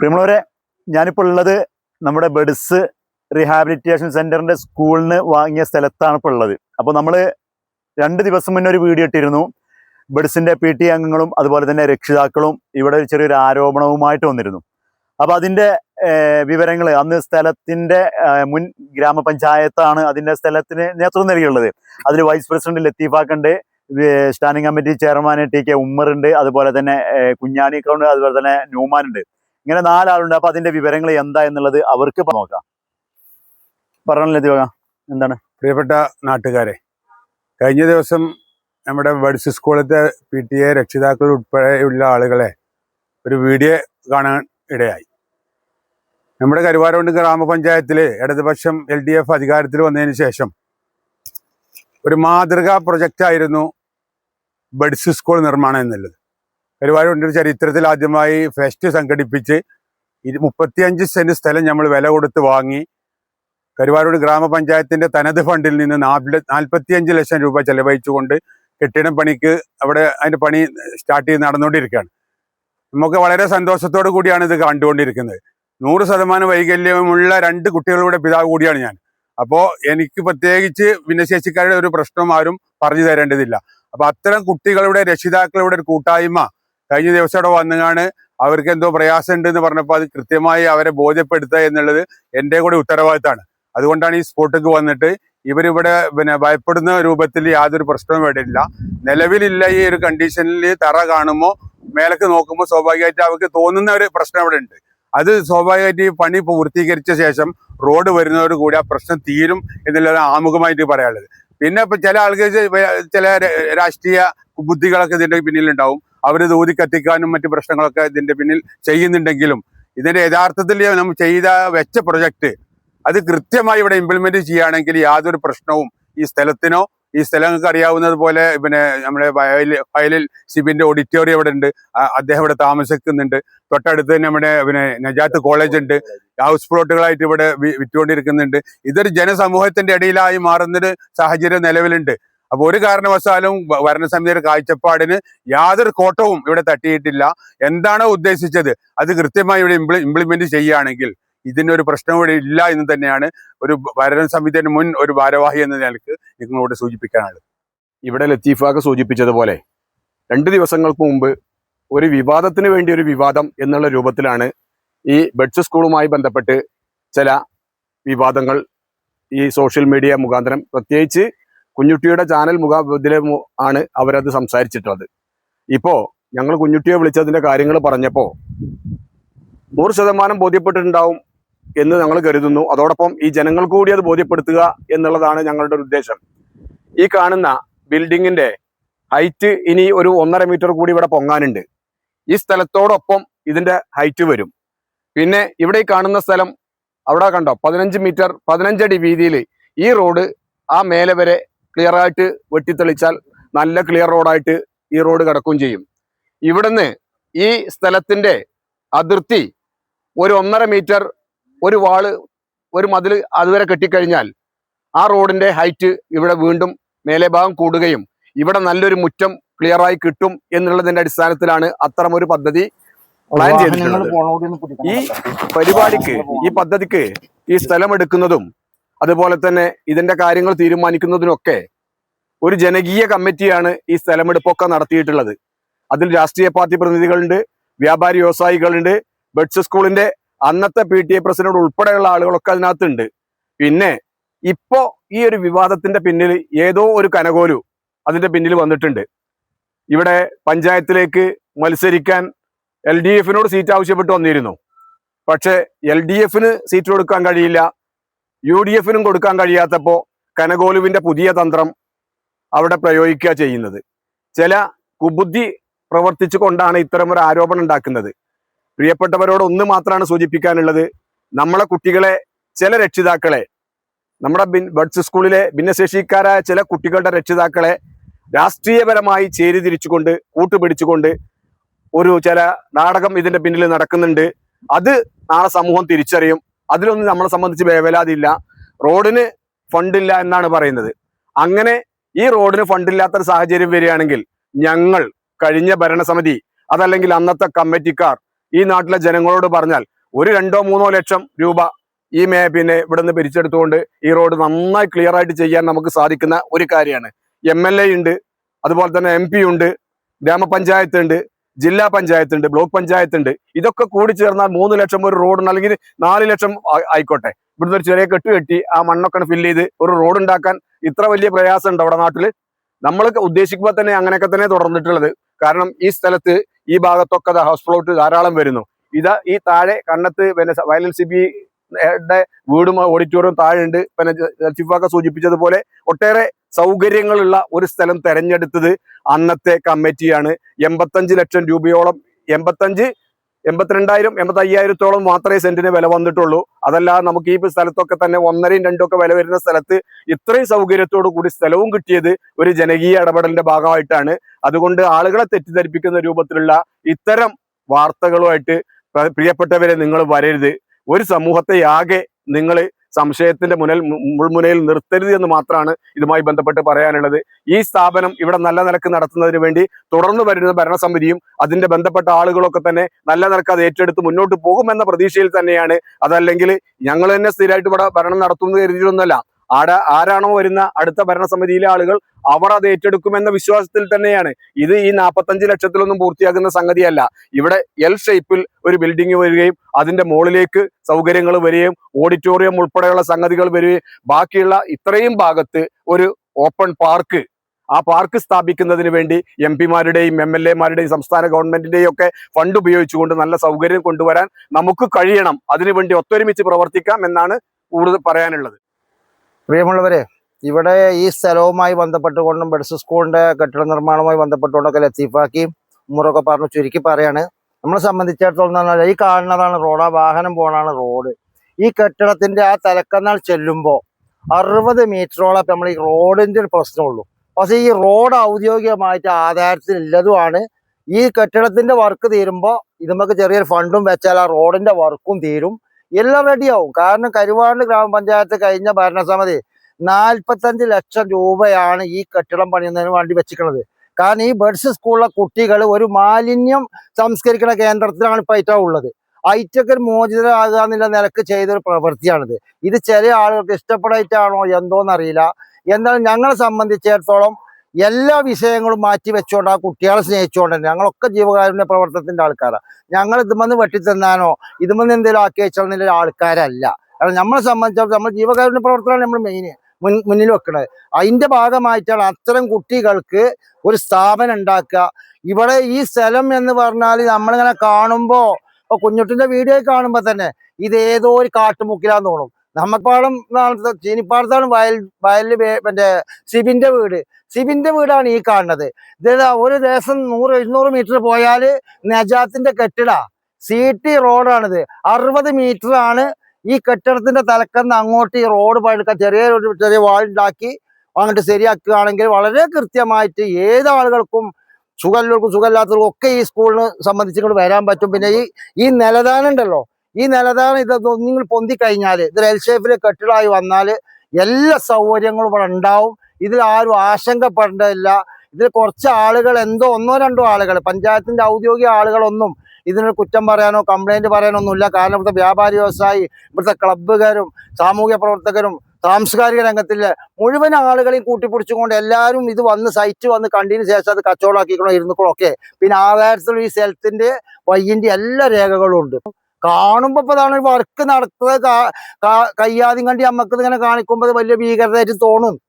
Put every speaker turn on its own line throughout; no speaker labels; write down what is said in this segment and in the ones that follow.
പ്രിയമുള്ളവരെ ഞാനിപ്പോൾ ഉള്ളത് നമ്മുടെ ബഡ്സ് റീഹാബിലിറ്റേഷൻ സെന്ററിന്റെ സ്കൂളിന് വാങ്ങിയ സ്ഥലത്താണ് ഇപ്പോൾ ഉള്ളത്. അപ്പോൾ നമ്മൾ രണ്ട് ദിവസം മുന്നേ ഒരു വീഡിയോ ഇട്ടിരുന്നു. ബഡ്സിന്റെ പി ടി അംഗങ്ങളും അതുപോലെ തന്നെ രക്ഷിതാക്കളും ഇവിടെ ഒരു ചെറിയൊരു ആരോപണവുമായിട്ട് വന്നിരുന്നു. അപ്പോൾ അതിന്റെ വിവരങ്ങൾ അന്ന് സ്ഥലത്തിന്റെ മുൻ ഗ്രാമപഞ്ചായത്താണ് അതിന്റെ സ്ഥലത്തിന് നേതൃത്വം നൽകിയുള്ളത്. അതിൽ vice president ലത്തീഫാക്കുണ്ട് standing committee chairman T K ഉമ്മറുണ്ട് അതുപോലെ തന്നെ ഏ, കുഞ്ഞാണിക്കുണ്ട് അതുപോലെ തന്നെ ന്യൂമാൻ ഉണ്ട് ഇങ്ങനെ നാലാളുണ്ട്. അപ്പൊ അതിന്റെ വിവരങ്ങൾ എന്താ എന്നുള്ളത് അവർക്ക് നോക്കാം. പറഞ്ഞല്ലേ ദിവക എന്താണ്?
പ്രിയപ്പെട്ട നാട്ടുകാരെ കഴിഞ്ഞ ദിവസം നമ്മുടെ ബഡ്സ് സ്കൂളിലത്തെ പി ടി എ രക്ഷിതാക്കൾ ഉൾപ്പെടെയുള്ള ആളുകളെ ഒരു വീഡിയോ കാണാൻ ഇടയായി. നമ്മുടെ കരുവാരോണ്ട് ഗ്രാമപഞ്ചായത്തിൽ ഇടതുപക്ഷം എൽ ഡി എഫ് അധികാരത്തിൽ വന്നതിന് ശേഷം ഒരു മാതൃകാ പ്രൊജക്റ്റായിരുന്നു ബഡ്സ് സ്കൂൾ നിർമ്മാണം എന്നുള്ളത്. കരുവാരക്കുണ്ട് ചരിത്രത്തിൽ ആദ്യമായി ഫെസ്റ്റ് സംഘടിപ്പിച്ച് ഇത് മുപ്പത്തിയഞ്ച് സെന്റ് സ്ഥലം നമ്മൾ വില കൊടുത്ത് വാങ്ങി. കരുവാരൂർ ഗ്രാമപഞ്ചായത്തിന്റെ തനത് ഫണ്ടിൽ നിന്ന് നാൽപ്പത്തിയഞ്ച് ലക്ഷം രൂപ ചെലവഴിച്ചുകൊണ്ട് കെട്ടിടം പണിക്ക് അവിടെ അതിന്റെ പണി സ്റ്റാർട്ട് ചെയ്ത് നടന്നുകൊണ്ടിരിക്കുകയാണ്. നമുക്ക് വളരെ സന്തോഷത്തോടു കൂടിയാണ് ഇത് കണ്ടുകൊണ്ടിരിക്കുന്നത്. നൂറ് ശതമാനം വൈകല്യമുള്ള രണ്ട് കുട്ടികളുടെ പിതാവ് കൂടിയാണ് ഞാൻ. അപ്പോൾ എനിക്ക് പ്രത്യേകിച്ച് ഭിന്നശേഷിക്കാരുടെ ഒരു പ്രശ്നം ആരും പറഞ്ഞു തരേണ്ടതില്ല. അപ്പൊ അത്തരം കുട്ടികളുടെ രക്ഷിതാക്കളുടെ ഒരു കൂട്ടായ്മ കഴിഞ്ഞ ദിവസം അവിടെ വന്നുകാണ് അവർക്ക് എന്തോ പ്രയാസം എന്ന് പറഞ്ഞപ്പോൾ അത് കൃത്യമായി അവരെ ബോധ്യപ്പെടുത്തുക എന്നുള്ളത് എന്റെ കൂടെ ഉത്തരവാദിത്തമാണ്. അതുകൊണ്ടാണ് ഈ സ്പോട്ടിക്ക് വന്നിട്ട് ഇവരിവിടെ പിന്നെ ഭയപ്പെടുന്ന രൂപത്തിൽ യാതൊരു പ്രശ്നവും വേണ്ടിയില്ല നിലവിലില്ല ഈ ഒരു കണ്ടീഷനിൽ തറ കാണുമ്പോൾ മേലക്ക് നോക്കുമ്പോൾ സ്വാഭാവികമായിട്ട് അവർക്ക് തോന്നുന്ന ഒരു പ്രശ്നം ഇവിടെ ഉണ്ട്. അത് സ്വാഭാവികമായിട്ട് ഈ പണി പൂർത്തീകരിച്ച ശേഷം റോഡ് വരുന്നതോട് കൂടി ആ പ്രശ്നം തീരും എന്നുള്ളത് ആമുഖമായിട്ട് പറയാനുള്ളത്. പിന്നെ ചില ആൾക്ക് ചില രാഷ്ട്രീയ ബുദ്ധികളൊക്കെ ഇതിന്റെ പിന്നിലുണ്ടാവും. അവർ ഊതി കത്തിക്കാനും മറ്റു പ്രശ്നങ്ങളൊക്കെ ഇതിന്റെ പിന്നിൽ ചെയ്യുന്നുണ്ടെങ്കിലും ഇതിന്റെ യഥാർത്ഥത്തിൽ നമ്മൾ ചെയ്ത വെച്ച പ്രൊജക്ട് അത് കൃത്യമായി ഇവിടെ ഇംപ്ലിമെന്റ് ചെയ്യുകയാണെങ്കിൽ യാതൊരു പ്രശ്നവും ഈ സ്ഥലത്തിനോ ഈ സ്ഥലങ്ങൾക്ക് അറിയാവുന്നത് പോലെ പിന്നെ നമ്മുടെ ഫയലിൽ സിബിന്റെ ഓഡിറ്റോറിയം ഇവിടെ ഉണ്ട്. അദ്ദേഹം ഇവിടെ താമസിക്കുന്നുണ്ട്. തൊട്ടടുത്ത് തന്നെ നമ്മുടെ പിന്നെ നജാത്ത് കോളേജ് ഉണ്ട്. ഹൗസ് പ്ലോട്ടുകളായിട്ട് ഇവിടെ വിറ്റുകൊണ്ടിരിക്കുന്നുണ്ട്. ഇതൊരു ജനസമൂഹത്തിന്റെ ഇടയിലായി മാറുന്നൊരു സാഹചര്യം നിലവിലുണ്ട്. അപ്പൊ ഒരു കാരണവശാലും ഭരണസമിതിയുടെ കാഴ്ചപ്പാടിന് യാതൊരു കോട്ടവും ഇവിടെ തട്ടിയിട്ടില്ല. എന്താണോ ഉദ്ദേശിച്ചത്? അത് കൃത്യമായി ഇവിടെ ഇംപ്ലി ഇംപ്ലിമെന്റ് ചെയ്യുകയാണെങ്കിൽ ഇതിനൊരു പ്രശ്നം ഇവിടെ ഇല്ല എന്ന് തന്നെയാണ് ഒരു ഭരണസമിതിയുടെ മുൻ ഒരു ഭാരവാഹി എന്ന നിലയ്ക്ക് നിങ്ങളോട് സൂചിപ്പിക്കാനുള്ളത്.
ഇവിടെ ലത്തീഫാക്ക് സൂചിപ്പിച്ചതുപോലെ രണ്ട് ദിവസങ്ങൾക്ക് മുമ്പ് ഒരു വിവാദത്തിന് വേണ്ടി ഒരു വിവാദം എന്നുള്ള രൂപത്തിലാണ് ഈ ബെഡ്സ് സ്കൂളുമായി ബന്ധപ്പെട്ട് ചില വിവാദങ്ങൾ ഈ സോഷ്യൽ മീഡിയ മുഖാന്തരം പ്രത്യേകിച്ച് കുഞ്ഞുട്ടിയുടെ ചാനൽ മുഖ ഇതിലെ മു- ആണ് അവരത് സംസാരിച്ചിട്ടുള്ളത് ഇപ്പോ ഞങ്ങൾ കുഞ്ഞുട്ടിയെ വിളിച്ചതിന്റെ കാര്യങ്ങൾ പറഞ്ഞപ്പോൾ നൂറ് ശതമാനം ബോധ്യപ്പെട്ടിട്ടുണ്ടാവും എന്ന് ഞങ്ങൾ കരുതുന്നു. അതോടൊപ്പം ഈ ജനങ്ങൾ കൂടി അത് ബോധ്യപ്പെടുത്തുക എന്നുള്ളതാണ് ഞങ്ങളുടെ ഒരു ഉദ്ദേശം. ഈ കാണുന്ന ബിൽഡിങ്ങിന്റെ ഹൈറ്റ് ഇനി ഒരു ഒന്നര മീറ്റർ കൂടി ഇവിടെ പൊങ്ങാനുണ്ട്. ഈ സ്ഥലത്തോടൊപ്പം ഇതിന്റെ ഹൈറ്റ് വരും. പിന്നെ ഇവിടെ ഈ കാണുന്ന സ്ഥലം അവിടെ കണ്ടോ? പതിനഞ്ച് മീറ്റർ പതിനഞ്ചടി വീതിയിൽ ഈ റോഡ് ആ മേലെ വരെ ക്ലിയർ ആയിട്ട് വെട്ടിത്തെളിച്ചാൽ നല്ല ക്ലിയർ റോഡായിട്ട് ഈ റോഡ് കിടക്കുകയും ചെയ്യും. ഇവിടുന്ന് ഈ സ്ഥലത്തിന്റെ അതിർത്തി ഒരു ഒന്നര മീറ്റർ ഒരു വാൾ ഒരു മതിൽ അതുവരെ കെട്ടിക്കഴിഞ്ഞാൽ ആ റോഡിന്റെ ഹൈറ്റ് ഇവിടെ വീണ്ടും മേലെ ഭാഗം കൂടുകയും ഇവിടെ നല്ലൊരു മുറ്റം ക്ലിയറായി ആയി കിട്ടും എന്നുള്ളതിന്റെ അടിസ്ഥാനത്തിലാണ് അത്തരം ഒരു പദ്ധതി പ്ലാൻ ചെയ്തിട്ടുള്ളത്. ഈ പരിപാടിക്ക് ഈ പദ്ധതിക്ക് ഈ സ്ഥലം എടുക്കുന്നതും അതുപോലെ തന്നെ ഇതിന്റെ കാര്യങ്ങൾ തീരുമാനിക്കുന്നതിനൊക്കെ ഒരു ജനകീയ കമ്മിറ്റിയാണ് ഈ സ്ഥലമെടുപ്പൊക്കെ നടത്തിയിട്ടുള്ളത്. അതിൽ രാഷ്ട്രീയ പാർട്ടി പ്രതിനിധികളുണ്ട് വ്യാപാരി വ്യവസായികളുണ്ട് ബഡ്സ് സ്കൂളിന്റെ അന്നത്തെ പി ടി എ പ്രസിഡന്റ് ഉൾപ്പെടെയുള്ള ആളുകളൊക്കെ അതിനകത്തുണ്ട്. പിന്നെ ഇപ്പോ ഈ ഒരു വിവാദത്തിന്റെ പിന്നിൽ ഏതോ ഒരു കനകോലു അതിന്റെ പിന്നിൽ വന്നിട്ടുണ്ട്. ഇവിടെ പഞ്ചായത്തിലേക്ക് മത്സരിക്കാൻ എൽ ഡി എഫിനോട് സീറ്റ് ആവശ്യപ്പെട്ട് വന്നിരുന്നു. പക്ഷെ എൽ ഡി എഫിന് സീറ്റ് കൊടുക്കാൻ കഴിയില്ല. യു ഡി എഫിനും കൊടുക്കാൻ കഴിയാത്തപ്പോൾ കനകോലുവിന്റെ പുതിയ തന്ത്രം അവിടെ പ്രയോഗിക്കുക ചെയ്യുന്നത്. ചില കുബുദ്ധി പ്രവർത്തിച്ചു കൊണ്ടാണ് ഇത്തരം ഒരു ആരോപണം ഉണ്ടാക്കുന്നത്. പ്രിയപ്പെട്ടവരോട് ഒന്ന് മാത്രമാണ് സൂചിപ്പിക്കാനുള്ളത്. നമ്മളെ കുട്ടികളെ ചില രക്ഷിതാക്കളെ നമ്മുടെ ബഡ്സ് സ്കൂളിലെ ഭിന്നശേഷിക്കാരായ ചില കുട്ടികളുടെ രക്ഷിതാക്കളെ രാഷ്ട്രീയപരമായി ചേരിതിരിച്ചുകൊണ്ട് കൂട്ടുപിടിച്ചുകൊണ്ട് ഒരു ചില നാടകം ഇതിന്റെ പിന്നിൽ നടക്കുന്നുണ്ട്. അത് നാളെ സമൂഹം തിരിച്ചറിയും. അതിലൊന്നും നമ്മളെ സംബന്ധിച്ച് വേവലാതില്ല റോഡിന് ഫണ്ടില്ല എന്നാണ് പറയുന്നത്. അങ്ങനെ ഈ റോഡിന് ഫണ്ടില്ലാത്ത ഒരു സാഹചര്യം വരികയാണെങ്കിൽ ഞങ്ങൾ കഴിഞ്ഞ ഭരണസമിതി അതല്ലെങ്കിൽ അന്നത്തെ കമ്മിറ്റിക്കാർ ഈ നാട്ടിലെ ജനങ്ങളോട് പറഞ്ഞാൽ ഒരു രണ്ടോ മൂന്നോ ലക്ഷം രൂപ ഈ മേ പിന്നെ ഇവിടുന്ന് പിരിച്ചെടുത്തുകൊണ്ട് ഈ റോഡ് നന്നായി ക്ലിയർ ആയിട്ട് ചെയ്യാൻ നമുക്ക് സാധിക്കുന്ന ഒരു കാര്യമാണ്. എം ഉണ്ട് അതുപോലെ തന്നെ എം ഉണ്ട് ഗ്രാമപഞ്ചായത്ത് ഉണ്ട് ജില്ലാ പഞ്ചായത്ത് ഉണ്ട് ബ്ലോക്ക് പഞ്ചായത്ത് ഉണ്ട് ഇതൊക്കെ കൂടി ചേർന്നാൽ മൂന്ന് ലക്ഷം ഒരു റോഡ് അല്ലെങ്കിൽ നാല് ലക്ഷം ആയിക്കോട്ടെ. ഇവിടുന്ന് ഒരു ചെറിയ കെട്ട് കെട്ടി ആ മണ്ണൊക്കെ ഫില്ല് ചെയ്ത് ഒരു റോഡ് ഉണ്ടാക്കാൻ ഇത്ര വലിയ പ്രയാസം ഉണ്ട് അവിടെ നാട്ടിൽ. നമ്മൾ ഉദ്ദേശിക്കുമ്പോൾ തന്നെ അങ്ങനെയൊക്കെ തന്നെ തുടർന്നിട്ടുള്ളത്. കാരണം ഈ സ്ഥലത്ത് ഈ ഭാഗത്തൊക്കെ ഹൗസ് പ്ലോട്ട് ധാരാളം വരുന്നു. ഇതാ ഈ താഴെ കണ്ണത്ത് പിന്നെ വയലൻ സി ബി വീടും ഓഡിറ്റോറിയം താഴെ ഉണ്ട് പിന്നെ ലത്തീഫാക്ക സൂചിപ്പിച്ചതുപോലെ ഒട്ടേറെ സൗകര്യങ്ങളുള്ള ഒരു സ്ഥലം തെരഞ്ഞെടുത്തത് അന്നത്തെ കമ്മിറ്റിയാണ്. എൺപത്തഞ്ച് ലക്ഷം രൂപയോളം എൺപത്തഞ്ച് എൺപത്തിരണ്ടായിരം എൺപത്തി അയ്യായിരത്തോളം മാത്രമേ സെന്റിന് വില വന്നിട്ടുള്ളൂ. അതല്ലാതെ നമുക്ക് ഈ സ്ഥലത്തൊക്കെ തന്നെ ഒന്നരയും രണ്ടും ഒക്കെ വില വരുന്ന സ്ഥലത്ത് ഇത്രയും സൗകര്യത്തോടു കൂടി സ്ഥലവും കിട്ടിയത് ഒരു ജനകീയ ഇടപെടലിന്റെ ഭാഗമായിട്ടാണ്. അതുകൊണ്ട് ആളുകളെ തെറ്റിദ്ധരിപ്പിക്കുന്ന രൂപത്തിലുള്ള ഇത്തരം വാർത്തകളുമായിട്ട് പ്ര- പ്രിയപ്പെട്ടവരെ നിങ്ങൾ വരരുത്. ഒരു സമൂഹത്തെ ആകെ നിങ്ങൾ സംശയത്തിന്റെ മുന്നിൽ മുൾമുനയിൽ നിർത്തരുത് എന്ന് മാത്രമാണ് ഇതുമായി ബന്ധപ്പെട്ട് പറയാനുള്ളത്. ഈ സ്ഥാപനം ഇവിടെ നല്ല നിലയ്ക്ക് നടത്തുന്നതിന് വേണ്ടി തുടർന്ന് വരുന്ന ഭരണസമിതിയും അതിന്റെ ബന്ധപ്പെട്ട ആളുകളൊക്കെ തന്നെ നല്ല നിലയ്ക്ക് അത് ഏറ്റെടുത്ത് മുന്നോട്ട് പോകുമെന്ന പ്രതീക്ഷയിൽ തന്നെയാണ്. അതല്ലെങ്കിൽ ഞങ്ങൾ തന്നെ സ്ഥിരമായിട്ട് ഇവിടെ ഭരണം നടത്തുമെന്ന് കരുതിയൊന്നുമല്ല ആടെ ആരാണോ വരുന്ന അടുത്ത ഭരണസമിതിയിലെ ആളുകൾ അവർ അത് ഏറ്റെടുക്കുമെന്ന വിശ്വാസത്തിൽ തന്നെയാണ്. ഇത് ഈ നാൽപ്പത്തഞ്ച് ലക്ഷത്തിലൊന്നും പൂർത്തിയാക്കുന്ന സംഗതിയല്ല. ഇവിടെ എൽ ഷേപ്പിൽ ഒരു ബിൽഡിംഗ് വരികയും അതിന്റെ മുകളിലേക്ക് സൗകര്യങ്ങൾ വരികയും ഓഡിറ്റോറിയം ഉൾപ്പെടെയുള്ള സംഗതികൾ വരികയും ബാക്കിയുള്ള ഇത്രയും ഭാഗത്ത് ഒരു ഓപ്പൺ പാർക്ക് ആ പാർക്ക് സ്ഥാപിക്കുന്നതിന് വേണ്ടി എം പിമാരുടെയും എം എൽ എമാരുടെയും സംസ്ഥാന ഗവൺമെന്റിന്റെയും ഒക്കെ ഫണ്ട് ഉപയോഗിച്ചുകൊണ്ട് നല്ല സൗകര്യം കൊണ്ടുവരാൻ നമുക്ക് കഴിയണം. അതിനുവേണ്ടി ഒത്തൊരുമിച്ച് പ്രവർത്തിക്കാം എന്നാണ് കൂടുതൽ പറയാനുള്ളത്.
പ്രിയമുള്ളവരെ ഇവിടെ ഈ സ്ഥലവുമായി ബന്ധപ്പെട്ടുകൊണ്ടും ബെഡ്സ് സ്കൂളിന്റെ കെട്ടിട നിർമ്മാണവുമായി ബന്ധപ്പെട്ടുകൊണ്ടൊക്കെ ലത്തീഫാക്കി ഉമ്മറൊക്കെ പറഞ്ഞു ചുരുക്കി പറയാണ്. നമ്മളെ സംബന്ധിച്ചിടത്തോളം എന്ന് പറഞ്ഞാൽ ഈ കാണുന്നതാണ് റോഡ് ആ വാഹനം പോണാണ് റോഡ്. ഈ കെട്ടിടത്തിന്റെ ആ തലക്കന്നാൾ ചെല്ലുമ്പോൾ അറുപത് മീറ്ററോളം നമ്മൾ ഈ റോഡിന്റെ ഒരു പ്രശ്നമുള്ളൂ. പക്ഷേ ഈ റോഡ് ഔദ്യോഗികമായിട്ട് ആധാരത്തിലുള്ളതുമാണ് ഈ കെട്ടിടത്തിന്റെ വർക്ക് തീരുമ്പോൾ ഇതുമൊക്കെ ചെറിയൊരു ഫണ്ടും വെച്ചാൽ ആ റോഡിന്റെ വർക്കും തീരും. എല്ലാം റെഡിയാവും കാരണം കരുവാണ്ട് ഗ്രാമപഞ്ചായത്ത് കഴിഞ്ഞ ഭരണസമിതി നാൽപ്പത്തഞ്ച് ലക്ഷം രൂപയാണ് ഈ കെട്ടിടം പണിയുന്നതിന് വേണ്ടി വെച്ചിരിക്കുന്നത്. കാരണം ഈ ബഡ്സ് സ്കൂളിലെ കുട്ടികൾ ഒരു മാലിന്യം സംസ്കരിക്കുന്ന കേന്ദ്രത്തിലാണ് ഇപ്പൊ ഐറ്റ ഉള്ളത്. ഐറ്റക്ക് ഒരു മോചിതരാകുക എന്നുള്ള നിലയ്ക്ക് ചെയ്തൊരു പ്രവൃത്തിയാണിത്. ഇത് ചില ആളുകൾക്ക് ഇഷ്ടപ്പെടായിട്ടാണോ എന്തോന്നറിയില്ല. എന്നാൽ ഞങ്ങളെ സംബന്ധിച്ചിടത്തോളം എല്ലാ വിഷയങ്ങളും മാറ്റി വെച്ചുകൊണ്ട് ആ കുട്ടികളെ സ്നേഹിച്ചുകൊണ്ട് തന്നെ. ഞങ്ങളൊക്കെ ജീവകാരുണ്യ പ്രവർത്തനത്തിന്റെ ആൾക്കാരാണ് ഞങ്ങൾ ഇതുമെന്ന് വെട്ടിത്തന്നാനോ ഇതുമെന്ന് എന്തെങ്കിലും ആക്കി വെച്ചാൽ ആൾക്കാരല്ല. കാരണം നമ്മളെ സംബന്ധിച്ചിടത്തോളം നമ്മൾ ജീവകാരുണ്യ പ്രവർത്തനമാണ് നമ്മൾ മെയിൻ മുന്നിൽ വെക്കുന്നത് അതിന്റെ ഭാഗമായിട്ടാണ് അത്തരം കുട്ടികൾക്ക് ഒരു സ്ഥാപനം ഉണ്ടാക്കുക. ഇവിടെ ഈ സ്ഥലം എന്ന് പറഞ്ഞാൽ നമ്മളിങ്ങനെ കാണുമ്പോ കുഞ്ഞുട്ടിന്റെ വീഡിയോ കാണുമ്പോ തന്നെ ഇത് ഏതോ ഒരു കാട്ടുമുക്കിലാന്ന് തോന്നും. നമ്മപ്പാടം ചീനിപ്പാടത്താണ് വയൽ വയലിൽ മറ്റേ സിബിന്റെ വീട്. സിബിന്റെ വീടാണ് ഈ കാണുന്നത്. ഇത് ഒരു ദിവസം നൂറ് എഴുന്നൂറ് മീറ്റർ പോയാൽ നജാത്തിന്റെ കെട്ടിട. സി ടി റോഡാണിത്. അറുപത് മീറ്റർ ആണ് ഈ കെട്ടിടത്തിന്റെ തലക്കന്ന് അങ്ങോട്ട് ഈ റോഡ് പഴുക്കാൻ ചെറിയ ചെറിയ വാളുണ്ടാക്കി അങ്ങോട്ട് ശരിയാക്കുകയാണെങ്കിൽ വളരെ കൃത്യമായിട്ട് ഏത് ആളുകൾക്കും സുഖമുള്ളവർക്കും സുഖമില്ലാത്തവർക്കും ഒക്കെ ഈ സ്കൂളിന് സംബന്ധിച്ച് വരാൻ പറ്റും. പിന്നെ ഈ ഈ നിലദാനം ഉണ്ടല്ലോ. ഈ നിലതാണ് ഇത് നിങ്ങൾ പൊന്തി കഴിഞ്ഞാൽ ഇത് എൽ ഷേപ്പിൽ കെട്ടിടമായി വന്നാൽ എല്ലാ സൗകര്യങ്ങളും ഇവിടെ ഉണ്ടാവും. ഇതിൽ ആരും ആശങ്കപ്പെടേണ്ടതില്ല. ഇതിൽ കുറച്ച് ആളുകൾ എന്തോ ഒന്നോ രണ്ടോ ആളുകൾ പഞ്ചായത്തിന്റെ ഔദ്യോഗിക ആളുകളൊന്നും ഇതിനൊരു കുറ്റം പറയാനോ കംപ്ലൈന്റ് പറയാനോ ഒന്നുമില്ല കാരണം ഇവിടുത്തെ വ്യാപാരി വ്യവസായി ഇവിടുത്തെ ക്ലബ്ബുകാരും സാമൂഹ്യ പ്രവർത്തകരും സാംസ്കാരിക രംഗത്തിലെ മുഴുവൻ ആളുകളെയും കൂട്ടിപ്പിടിച്ചുകൊണ്ട് എല്ലാവരും ഇത് വന്ന് സൈറ്റ് വന്ന് കണ്ടതിന് ശേഷം അത് കച്ചവടമാക്കിക്കണോ ഇരുന്നുക്കണോ ഒക്കെ. പിന്നെ ആധാരത്തിലും ഈ സ്ഥലത്തിന്റെ വയ്യന്റെ എല്ലാ രേഖകളും ഉണ്ട്. കാണുമ്പോ ഇപ്പൊ അതാണ് വർക്ക് നടത്തുന്നത്. കാ- കാ- കയ്യാദ്യം കണ്ടി നമ്മക്ക് ഇങ്ങനെ കാണിക്കുമ്പോൾ വലിയ ഭീകരതയായിട്ട് തോന്നും.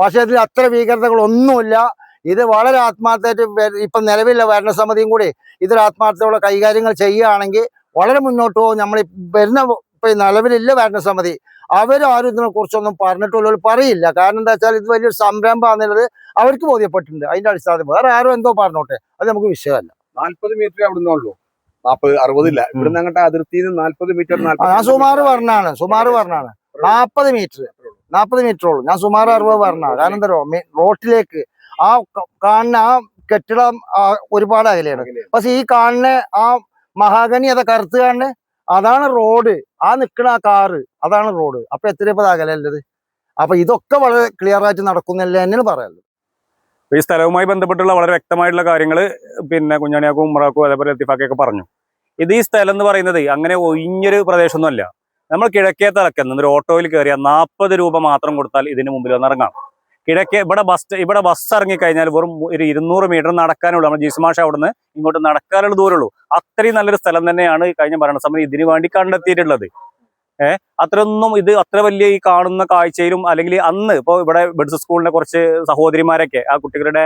പക്ഷെ അതിൽ അത്ര ഭീകരതകളൊന്നുമില്ല. ഇത് വളരെ ആത്മാർത്ഥമായിട്ട് ഇപ്പൊ നിലവിലുള്ള ഭരണസമിതിയും കൂടി ഇതൊരു ആത്മാർത്ഥതയുള്ള കൈകാര്യങ്ങൾ ചെയ്യുകയാണെങ്കിൽ വളരെ മുന്നോട്ട് പോകും. നമ്മൾ വരുന്ന ഇപ്പൊ നിലവിലില്ല ഭരണസമിതി. അവരാരും ഇതിനെ കുറിച്ചൊന്നും പറഞ്ഞിട്ടുള്ള പറയില്ല. കാരണം എന്താ വെച്ചാൽ ഇത് വലിയൊരു സംരംഭമാണെന്നുള്ളത് അവർക്ക് ബോധ്യപ്പെട്ടിട്ടുണ്ട്. അതിന്റെ അടിസ്ഥാനത്തിൽ വേറെ ആരും എന്തോ പറഞ്ഞോട്ടെ. അത് നമുക്ക് വിഷയമല്ല.
നാൽപ്പത് മീറ്റർ അവിടെ ഉള്ളൂ. നാൽപ്പത് അറുപതില്ല. ഇവിടുന്ന് അങ്ങോട്ട് അതിർത്തിയിൽ നിന്ന് നാല്പത് മീറ്റർ
ആ, ഞാൻ സുമാറ് പറഞ്ഞാണ് സുമാറ് പറഞ്ഞാണ്. നാപ്പത് മീറ്റർ നാപ്പത് മീറ്റർ ഉള്ളൂ. ഞാൻ സുമാറ് അറുപത് പറഞ്ഞാണ് കാരണം എന്താ റോട്ടിലേക്ക് ആ കാണുന്ന ആ കെട്ടിടം ഒരുപാട് അകലെയാണ്. പക്ഷെ ഈ കാണുന്ന ആ മഹാഗണി അതെ കറുത്ത് കാണുന്ന അതാണ് റോഡ്. ആ നിൽക്കുന്ന ആ കാറ് അതാണ് റോഡ്. അപ്പൊ എത്ര ഇപ്പൊ അകലല്ലത് അപ്പൊ ഇതൊക്കെ വളരെ ക്ലിയർ ആയിട്ട് നടക്കുന്നില്ല എന്നു പറയാനുള്ളത്.
ഈ സ്ഥലവുമായി ബന്ധപ്പെട്ടുള്ള വളരെ വ്യക്തമായിട്ടുള്ള കാര്യങ്ങൾ പിന്നെ കുഞ്ഞാണിയാക്കും ഉമ്മറാക്കും അതേപോലെ ലത്തിഫാക്കൊക്കെ പറഞ്ഞു. ഇത് ഈ സ്ഥലം എന്ന് പറയുന്നത് അങ്ങനെ ഒഴിഞ്ഞൊരു പ്രദേശമൊന്നുമല്ല. നമ്മൾ കിഴക്കേ തിളക്കുന്ന ഒരു ഓട്ടോയിൽ കയറിയാൽ നാൽപ്പത് രൂപ മാത്രം കൊടുത്താൽ ഇതിന് മുമ്പിൽ വന്നിറങ്ങാം കിഴക്കേ ഇവിടെ ബസ് ഇവിടെ ബസ് ഇറങ്ങിക്കഴിഞ്ഞാൽ വെറും ഒരു ഇരുന്നൂറ് മീറ്റർ നടക്കാനുള്ളൂ. നമ്മൾ ജിസ്മാഷ അവിടുന്ന് ഇങ്ങോട്ട് നടക്കാനുള്ള ദൂരമുള്ളൂ. അത്രയും നല്ലൊരു സ്ഥലം തന്നെയാണ് കഴിഞ്ഞ ഭരണസമിതി ഇതിനു വേണ്ടി കണ്ടെത്തിയിട്ടുള്ളത്. ഏഹ് അത്രയൊന്നും ഇത് അത്ര വലിയ ഈ കാണുന്ന കാഴ്ചയിലും അല്ലെങ്കിൽ അന്ന് ഇപ്പോൾ ഇവിടെ ബെഡ്സ് സ്കൂളിനെ കുറച്ച് സഹോദരിമാരൊക്കെ ആ കുട്ടികളുടെ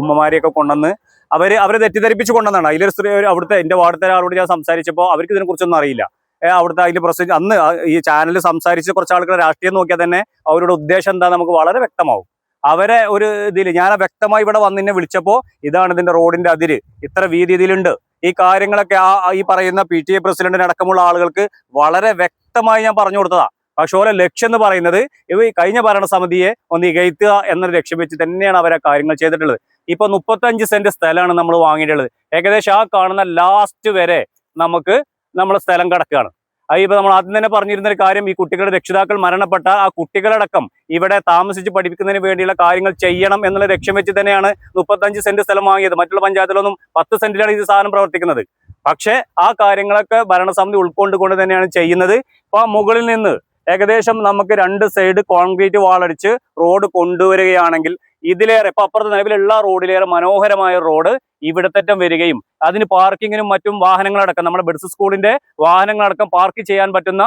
ഉമ്മമാരെയൊക്കെ കൊണ്ടുവന്ന് അവർ അവരെ തെറ്റിദ്ധരിപ്പിച്ച് കൊണ്ടുവന്നാണ് അതിലൊരു അവിടുത്തെ എന്റെ വാർഡത്തെ ആളോട് ഞാൻ സംസാരിച്ചപ്പോൾ അവർക്ക് ഇതിനെക്കുറിച്ചൊന്നും അറിയില്ല. അവിടുത്തെ അതിൽ പ്രൊസീജർ അന്ന് ഈ ചാനലിൽ സംസാരിച്ച് കുറച്ച് ആൾക്കാർ രാഷ്ട്രീയം നോക്കിയാൽ തന്നെ അവരുടെ ഉദ്ദേശം എന്താ നമുക്ക് വളരെ വ്യക്തമാവും. അവരെ ഒരു ഇതിൽ ഞാൻ വ്യക്തമായി ഇവിടെ വന്നിന്നെ വിളിച്ചപ്പോൾ ഇതാണ് ഇതിന്റെ റോഡിന്റെ അതിര്. ഇത്ര വീതി ഇതിലുണ്ട്. ഈ കാര്യങ്ങളൊക്കെ ആ ഈ പറയുന്ന പി ടി എ പ്രസിഡന്റിന് അടക്കമുള്ള ആളുകൾക്ക് വളരെ വ്യക്തമായി ഞാൻ പറഞ്ഞു കൊടുത്തതാ. പക്ഷേ ഓരോ ലക്ഷ്യം എന്ന് പറയുന്നത് ഇവ കഴിഞ്ഞ ഭരണസമിതിയെ ഒന്ന് ഇകയത്തുക എന്നൊരു ലക്ഷ്യം വെച്ച് തന്നെയാണ് അവരെ കാര്യങ്ങൾ ചെയ്തിട്ടുള്ളത്. ഇപ്പൊ മുപ്പത്തഞ്ച് സെന്റ് സ്ഥലമാണ് നമ്മൾ വാങ്ങിയിട്ടുള്ളത്. ഏകദേശം ആ കാണുന്ന ലാസ്റ്റ് വരെ നമുക്ക് നമ്മൾ സ്ഥലം കിടക്കുകയാണ് അത് ഇപ്പൊ നമ്മൾ ആദ്യം തന്നെ പറഞ്ഞിരുന്ന ഒരു കാര്യം ഈ കുട്ടികളുടെ രക്ഷിതാക്കൾ മരണപ്പെട്ട ആ കുട്ടികളടക്കം ഇവിടെ താമസിച്ച് പഠിപ്പിക്കുന്നതിന് വേണ്ടിയുള്ള കാര്യങ്ങൾ ചെയ്യണം എന്നുള്ള ലക്ഷ്യം വെച്ച് തന്നെയാണ് മുപ്പത്തഞ്ച് സെന്റ് സ്ഥലം വാങ്ങിയത്. മറ്റുള്ള പഞ്ചായത്തിലൊന്നും പത്ത് സെന്റിലാണ് ഇത് സാധനം പ്രവർത്തിക്കുന്നത്. പക്ഷേ ആ കാര്യങ്ങളൊക്കെ ഭരണസമിതി ഉൾക്കൊണ്ടുകൊണ്ട് തന്നെയാണ് ചെയ്യുന്നത്. ഇപ്പൊ ആ മുകളിൽ നിന്ന് ഏകദേശം നമുക്ക് രണ്ട് സൈഡ് കോൺക്രീറ്റ് വാളടിച്ച് റോഡ് കൊണ്ടുവരികയാണെങ്കിൽ ഇതിലേറെ ഇപ്പൊ അപ്പുറത്ത് നിലവിലുള്ള റോഡിലേറെ മനോഹരമായ റോഡ് ഇവിടത്തെറ്റം വരികയും അതിന് പാർക്കിങ്ങിനും മറ്റും വാഹനങ്ങളടക്കം നമ്മുടെ ബെഡ്സ് സ്കൂളിന്റെ വാഹനങ്ങളടക്കം പാർക്ക് ചെയ്യാൻ പറ്റുന്ന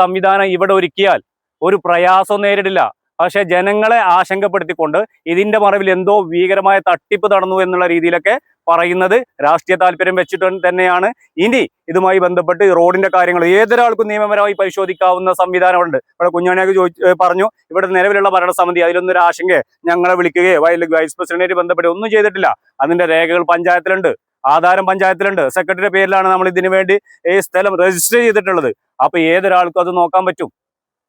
സംവിധാനം ഇവിടെ ഒരുക്കിയാൽ ഒരു പ്രയാസവും നേരിടില്ല. പക്ഷെ ജനങ്ങളെ ആശങ്കപ്പെടുത്തിക്കൊണ്ട് ഇതിന്റെ മറവിൽ എന്തോ ഭീകരമായ തട്ടിപ്പ് നടന്നു എന്നുള്ള രീതിയിലൊക്കെ പറയുന്നത് രാഷ്ട്രീയ താല്പര്യം വെച്ചിട്ട് തന്നെയാണ്. ഇനി ഇതുമായി ബന്ധപ്പെട്ട് റോഡിന്റെ കാര്യങ്ങൾ ഏതൊരാൾക്കും നിയമപരമായി പരിശോധിക്കാവുന്ന സംവിധാനമുണ്ട് ഇവിടെ കുഞ്ഞാണിയൊക്കെ ചോദിച്ചു പറഞ്ഞു. ഇവിടെ നിലവിലുള്ള ഭരണസമിതി അതിലൊന്നൊരു ആശങ്ക ഞങ്ങളെ വിളിക്കുകയോ അല്ലെങ്കിൽ വൈസ് പ്രസിഡന്റ് ബന്ധപ്പെട്ട് ഒന്നും ചെയ്തിട്ടില്ല. അതിന്റെ രേഖകൾ പഞ്ചായത്തിലുണ്ട്. ആധാരം പഞ്ചായത്തിലുണ്ട്. സെക്രട്ടറിയുടെ പേരിലാണ് നമ്മൾ ഇതിനു വേണ്ടി ഈ സ്ഥലം രജിസ്റ്റർ ചെയ്തിട്ടുള്ളത്. അപ്പൊ ഏതൊരാൾക്കും അത് നോക്കാൻ പറ്റും.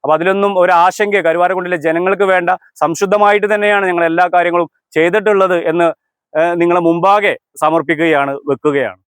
അപ്പൊ അതിലൊന്നും ഒരു ആശങ്ക കരുവാരക്കുണ്ടിലെ ജനങ്ങൾക്ക് വേണ്ട. സംശുദ്ധമായിട്ട് തന്നെയാണ് ഞങ്ങൾ എല്ലാ കാര്യങ്ങളും ചെയ്തിട്ടുള്ളത് എന്ന് നിങ്ങളെ മുമ്പാകെ സമർപ്പിക്കുകയാണ് വെക്കുകയാണ്.